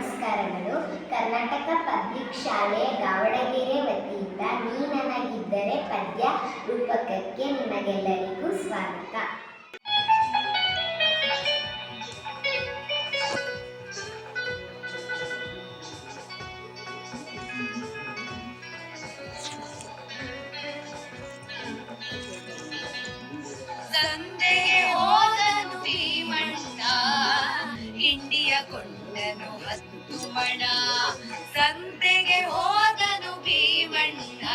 ನಮಸ್ಕಾರಗಳು. ಕರ್ನಾಟಕ ಪಬ್ಲಿಕ್ ಶಾಲೆ ದಾವಣಗೆರೆ ವತಿಯಿಂದ ನೀ ನನಗಿದ್ದರೆ ಪದ್ಯ ರೂಪಕಕ್ಕೆ ನಿಮಗೆಲ್ಲರಿಗೂ ಸ್ವಾಗತ. ಕೊಂಡನು ಹತ್ತು ಮಣ. ಸಂತೆಗೆ ಹೋದನು ಭೀಮಣ್ಣ.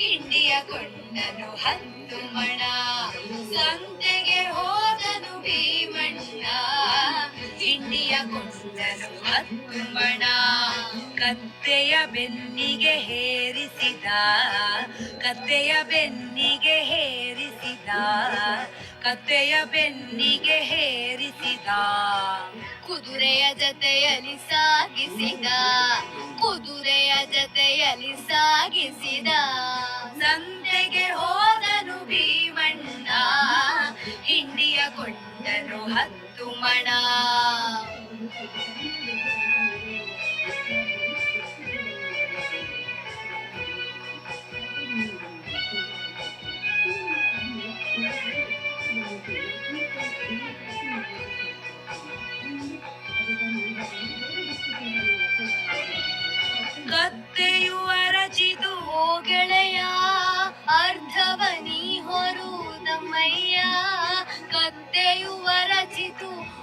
ಇಂಡಿಯ ಕೊಂಡನು ಹತ್ತು ಮಣ. ಸಂತೆಗೆ ಹೋದನು ಭೀಮಣ್ಣ. ಇಂಡಿಯ ಕೊಂಡನು ಹತ್ತು ಮಣ. ಕತ್ತೆಯ ಬೆನ್ನಿಗೆ ಹೇರಿಸಿದ. ಕತ್ತೆಯ ಬೆನ್ನಿಗೆ ಹೇರಿಸಿದ. ಕತ್ತೆಯ ಬೆನ್ನಿಗೆ ಹೇರಿಸಿದ. ಕುದುರೆಯ ಜತೆಯಲ್ಲಿ ಸಾಗಿಸಿದ ಕುದುರೆಯ ಜತೆಯಲ್ಲಿ ಸಾಗಿಸಿದ. ಸಂತೆಗೆ ಹೋದನು ಭೀಮಣ್ಣ ಹಿಂಡಿಯ ಕೊಟ್ಟನು ಹತ್ತು ಮಣ.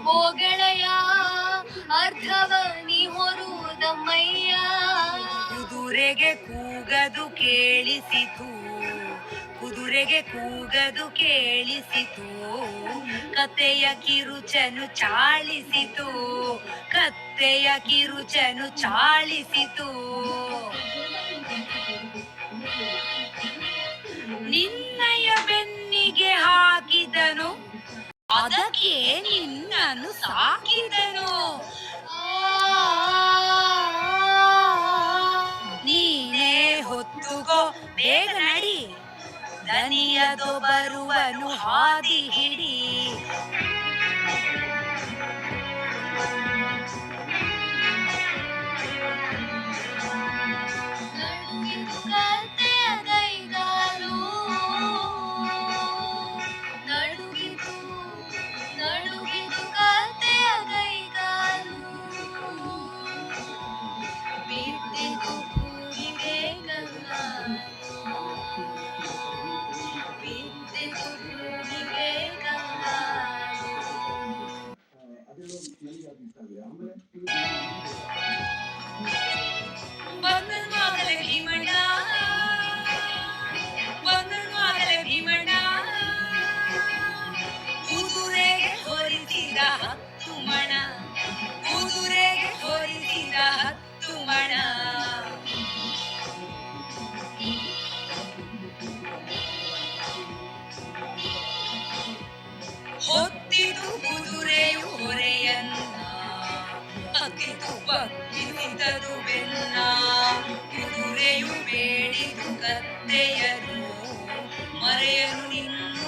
ಓ ಗೆಳೆಯ ಅರ್ಧವನಿ ಹೊರುವುದಮ್ಮಯ್ಯ ಕುದುರೆಗೆ ಕೂಗದು ಕೇಳಿಸಿತು. ಕುದುರೆಗೆ ಕೂಗದು ಕೇಳಿಸಿತು. ಕತೆಯ ಕಿರುಚನು ಚಾಳಿಸಿತು. ಕತ್ತೆಯ ಕಿರುಚನು ಚಾಳಿಸಿತು. ನಿನ್ನಯ ಬೆನ್ನಿಗೆ ಹಾಕಿದನು ಅದಕ್ಕೆ ನಿನ್ನನ್ನು ಸಾಕಿದನು. ನೀನೇ ಹೊತ್ತುಕೋ ಬೇಗ ನಡಿ. ದನಿಯದು ಬರುವನು ಹಾದಿ ಹಿಡಿ. ಬಗ್ಗಿಸಿದದು ಬೆನ್ನ ಕುದುರೆಯು ಬೇಡಿದು ಕತ್ತೆಯರು. ಮರೆಯನು ನಿನ್ನು